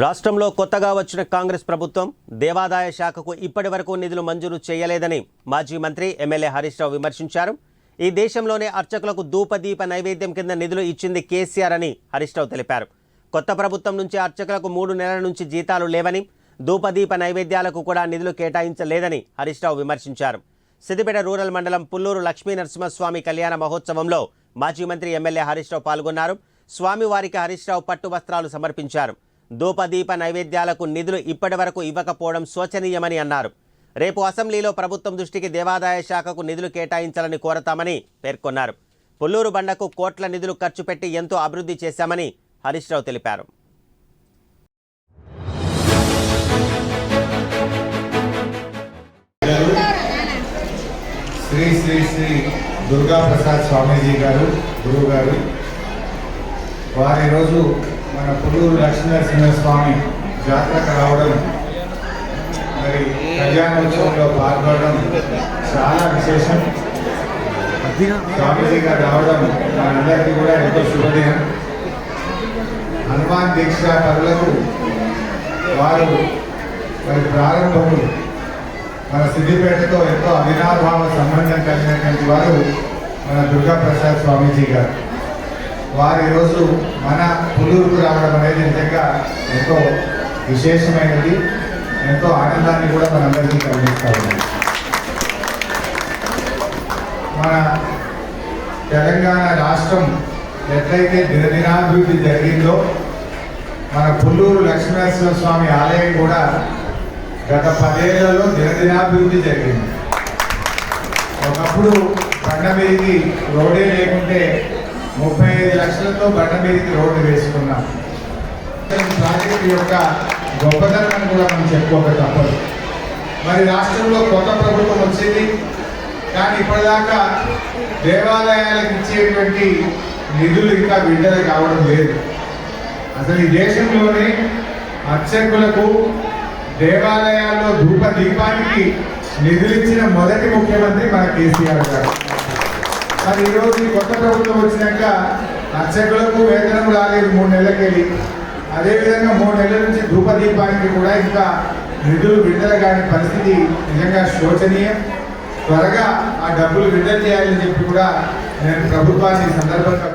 రాష్ట్రంలో కొత్తగా వచ్చిన కాంగ్రెస్ ప్రభుత్వం దేవాదాయ శాఖకు ఇప్పటి వరకు నిధులు మంజూరు చేయలేదని మాజీ మంత్రి ఎమ్మెల్యే హరీష్ రావు విమర్శించారు. ఈ దేశంలోనే అర్చకులకు ధూపదీప నైవేద్యం కింద నిధులు ఇచ్చింది కేసీఆర్ అని హరీష్ రావు తెలిపారు. కొత్త ప్రభుత్వం నుంచి అర్చకులకు మూడు నెలల నుంచి జీతాలు లేవని ధూపదీప నైవేద్యాలకు కూడా నిధులు కేటాయించలేదని హరీష్ రావు విమర్శించారు. సిద్దిపేట రూరల్ మండలం పుల్లూరు లక్ష్మీ నరసింహస్వామి కళ్యాణ మహోత్సవంలో మాజీ మంత్రి ఎమ్మెల్యే హరీష్ రావు పాల్గొన్నారు. స్వామివారికి హరీష్ రావు పట్టు వస్త్రాలు సమర్పించారు. ధూపదీప నైవేద్యాలకు నిధులు ఇప్పటి వరకు ఇవ్వకపోవడం శోచనీయమని అన్నారు. రేపు అసెంబ్లీలో ప్రభుత్వం దృష్టికి దేవాదాయ శాఖకు నిధులు కేటాయించాలని కోరతామని పేర్కొన్నారు. పుల్లూరు బండకు కోట్ల నిధులు ఖర్చు పెట్టి ఎంతో అభివృద్ధి చేశామని హరీష్ రావు తెలిపారు. శ్రీ శ్రీ శ్రీ దుర్గా ప్రసాద్ స్వామీజీ గారు గురువు గారు వారి రోజు మన పుల్లూరు లక్ష్మీనరసింహస్వామి జాతరకు రావడం మరి కళ్యాణోత్సవంలో పాల్గొనడం చాలా విశేషం. స్వామీజీ గారు రావడం మనందరికీ కూడా ఎంతో శుభదినం హనుమాన్ దీక్ష పనులకు వారు మరి ప్రారంభము మన సిద్దిపేటతో ఎంతో అవినాభావ సంబంధం కలిగినటువంటి వారు మన దుర్గాప్రసాద్ స్వామీజీ గారు. వారు ఈరోజు మన పులూరుకు రావడం అనేది నిజంగా ఎంతో విశేషమైనది ఎంతో ఆనందాన్ని కూడా మనందరికీ కలిగిస్తా ఉంది. మన తెలంగాణ రాష్ట్రం ఎట్లయితే దినదినాభివృద్ధి జరిగిందో మన పుల్లూరు లక్ష్మీనరసింహ స్వామి ఆలయం కూడా గత పదేళ్ళలో దినదినాభివృద్ధి జరిగింది. ఒకప్పుడు బండ మీదకి రోడే లేకుంటే ముప్పై ఐదు లక్షలతో బండ మీదకి రోడ్డు వేసుకున్నాం ప్రాజెక్టు యొక్క గొప్పతనాన్ని కూడా మనం చెప్పుకోక తప్పదు. మరి రాష్ట్రంలో కొత్త ప్రభుత్వం వచ్చింది. కానీ ఇప్పటిదాకా దేవాలయాలకు ఇచ్చేటువంటి నిధులు ఇంకా విడుదల కావడం లేదు. అసలు ఈ దేశంలోనే అర్చకులకు దేవాలయాల్లో ధూప దీపానికి నిధులిచ్చిన మొదటి ముఖ్యమంత్రి మన కేసీఆర్ గారు. మరి ఈరోజు ఈ కొత్త ప్రభుత్వం వచ్చినాక అర్చకులకు వేతనం రాలేదు మూడు నెలలకెళ్ళి అదేవిధంగా మూడు నెలల నుంచి ధూప దీపానికి కూడా ఇంకా నిధులు విడుదల కాని పరిస్థితి నిజంగా శోచనీయం. త్వరగా ఆ డబ్బులు విడుదల చేయాలని చెప్పి కూడా నేను ప్రభుత్వాన్ని సందర్భంగా